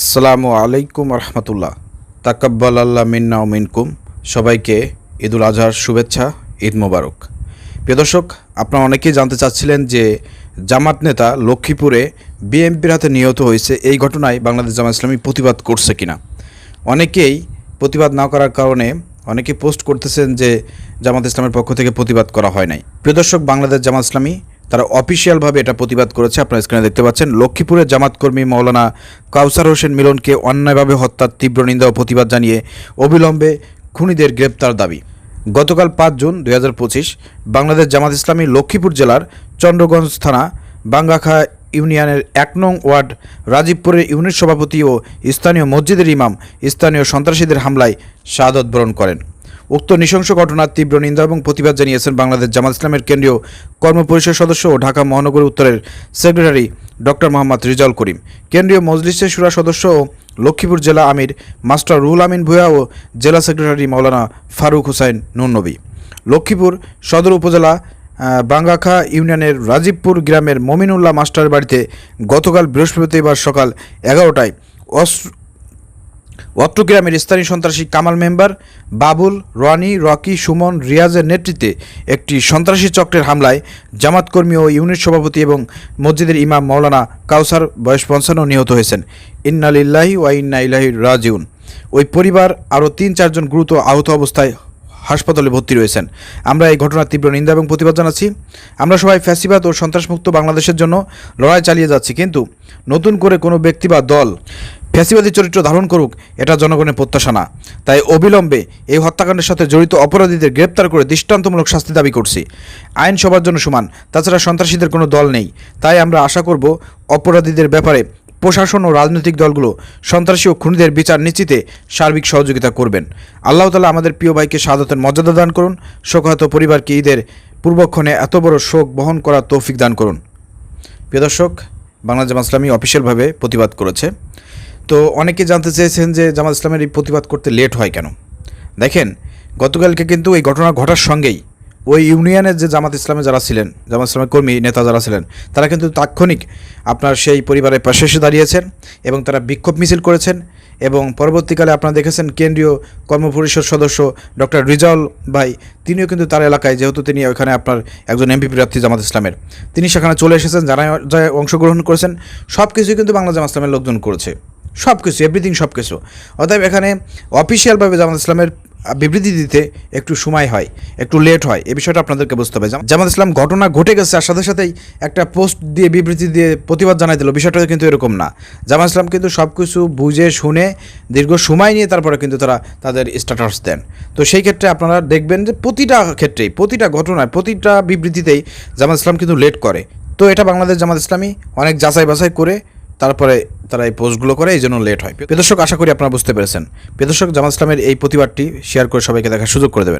আসসালামু আলাইকুম রহমতুল্লাহ। তাকাব্বাল আল্লাহ মিন্না মিনকুম। সবাইকে ঈদুল আজহার শুভেচ্ছা, ঈদ মোবারক। প্রিয় দর্শক, আপনারা অনেকেই জানতে চাচ্ছিলেন যে জামাত নেতা লক্ষ্মীপুরে বিএনপির হাতে নিহত হয়েছে। এই ঘটনায় বাংলাদেশ জামাত ইসলামী প্রতিবাদ করছে কিনা? অনেকেই প্রতিবাদ না করার কারণে অনেকে পোস্ট করতেছেন যে জামাত ইসলামের পক্ষ থেকে প্রতিবাদ করা হয় নাই। প্রিয় দর্শক, বাংলাদেশ জামাত ইসলামী তারা অফিসিয়ালভাবে এটা প্রতিবাদ করেছে। আপনারা স্ক্রিনে দেখতে পাচ্ছেন, লক্ষ্মীপুরের জামাতকর্মী মৌলানা কাউসার হোসেন মিলনকে অন্যায়ভাবে হত্যার তীব্র নিন্দা ও প্রতিবাদ জানিয়ে অবিলম্বে খুনিদের গ্রেপ্তার দাবি। গতকাল পাঁচ জুন দু হাজার পঁচিশ বাংলাদেশ জামাত ইসলামী লক্ষ্মীপুর জেলার চন্দ্রগঞ্জ থানা বাঙ্গাখা ইউনিয়নের এক নং ওয়ার্ড রাজীবপুরের ইউনিট সভাপতি ও স্থানীয় মসজিদের ইমাম স্থানীয় সন্ত্রাসীদের হামলায় শাহাদত বরণ করেন। উক্ত নৃশংস ঘটনার তীব্র নিন্দা এবং প্রতিবাদ জানিয়েছেন বাংলাদেশ জামাত ইসলামের কেন্দ্রীয় কর্মপরিষদ সদস্য ও ঢাকা মহানগর উত্তরের সেক্রেটারি ডক্টর মোহাম্মদ রিজাউল করিম। কেন্দ্রীয় মজলিসের সুরা সদস্য ও লক্ষ্মীপুর জেলা আমির মাস্টার রুহুল আমিন ভূয়া ও জেলা সেক্রেটারি মাওলানা ফারুক হুসাইন নুননবী লক্ষ্মীপুর সদর উপজেলা বাঙ্গাখা ইউনিয়নের রাজীবপুর গ্রামের মমিনুল্লাহ মাস্টার বাড়িতে গতকাল বৃহস্পতিবার সকাল এগারোটায় অত্র গ্রামের স্থানীয় সন্ত্রাসী কামাল মেম্বার বাবুল, রনি, রকি, সুমন, রিয়াজের নেতৃত্বে একটি সন্ত্রাসী চক্রের হামলায় জামাত কর্মী ও ইউনিট সভাপতি এবং মসজিদের ইমাম মাওলানা কাউসার বয়স পঞ্চান্ন নিহত হয়েছেন। ইন্নালিল্লাহি ওয়া ইন্না ইলাহি রাজিউন। ওই পরিবার আরও তিন চারজন গুরুতর আহত অবস্থায় হাসপাতালে ভর্তি রয়েছেন। আমরা এই ঘটনার তীব্র নিন্দা এবং প্রতিবাদ জানাচ্ছি। আমরা সবাই ফ্যাসিবাদ ও সন্ত্রাসমুক্ত বাংলাদেশের জন্য লড়াই চালিয়ে যাচ্ছি, কিন্তু নতুন করে কোনো ব্যক্তি বা দল ফ্যাসিবাদী চরিত্র ধারণ করুক, এটা জনগণের প্রত্যাশা না। তাই অবিলম্বে এই হত্যাকাণ্ডের সাথে জড়িত অপরাধীদের গ্রেপ্তার করে দৃষ্টান্তমূলক শাস্তি দাবি করছি। আইন সবার জন্য সমান, তাছাড়া সন্ত্রাসীদের কোনো দল নেই। তাই আমরা আশা করব অপরাধীদের ব্যাপারে প্রশাসন ও রাজনৈতিক দলগুলো সন্ত্রাসী ও খুনিদের বিচার নিশ্চিতে সার্বিক সহযোগিতা করবেন। আল্লাহ তালা আমাদের প্রিয় ভাইকে শাহাদতের মর্যাদা দান করুন, শোকাহত পরিবারকে ঈদের পূর্বক্ষণে এত বড় শোক বহন করার তৌফিক দান করুন। প্রিয় দর্শক বাংলা জামাত ইসলামী অফিসিয়ালভাবে প্রতিবাদ করেছে। তো অনেকে জানতে চেয়েছেন যে জামাত ইসলামের এই প্রতিবাদ করতে লেট হয় কেন? দেখেন, গতকালকে কিন্তু এই ঘটনা ঘটার সঙ্গেই ওই ইউনিয়নের যে জামাত ইসলামে যারা ছিলেন, জামাত ইসলামের কর্মী, নেতা যারা ছিলেন, তারা কিন্তু তাৎক্ষণিক আপনার সেই পরিবারের পাশে এসে দাঁড়িয়েছেন এবং তারা বিক্ষোভ মিছিল করেছেন এবং পরবর্তীকালে আপনারা দেখেছেন কেন্দ্রীয় কর্মপরিষদ সদস্য ডক্টর রিজাউল ভাই, তিনিও কিন্তু তার এলাকায়, যেহেতু তিনি ওখানে আপনার একজন এমপি প্রার্থী জামাত ইসলামের, তিনি সেখানে চলে এসেছেন, যারা অংশগ্রহণ করেছেন সব কিছুই কিন্তু বাংলা জামাত ইসলামের লোকজন করেছে। সব কিছু এভরিথিং সব কিছু অতএব এখানে অফিসিয়ালভাবে জামাত ইসলামের বিবৃতি দিতে একটু সময় হয়, একটু লেট হয়। এ বিষয়টা আপনাদেরকে বুঝতে হবে। জাম- জামাত ইসলাম ঘটনা ঘটে গেছে, আর সাথে সাথেই একটা পোস্ট দিয়ে বিবৃতি দিয়ে প্রতিবাদ জানাই দিল। বিষয়টা কিন্তু এরকম না। জামাত ইসলাম কিন্তু সব কিছু বুঝে, শুনে, দীর্ঘ সময় নিয়ে তারপরে কিন্তু তারা তাদের স্ট্যাটাস দেন। তো সেই ক্ষেত্রে আপনারা দেখবেন যে প্রতিটা ক্ষেত্রেই, প্রতিটা ঘটনায়, প্রতিটা বিবৃতিতেই জামাত ইসলাম কিন্তু লেট করে। তো এটা বাংলাদেশ জামাত ইসলামী অনেক যাচাই বাছাই করে তারপরে তারা এই পোস্টগুলো করে এই জন্য লেট হয়। প্রিয় দর্শক, আশা করি আপনারা বুঝতে পেরেছেন। প্রিয় দর্শক, জামাত ইসলামের এই প্রতিবাদটি শেয়ার করে সবাইকে দেখার সুযোগ করে দেবেন।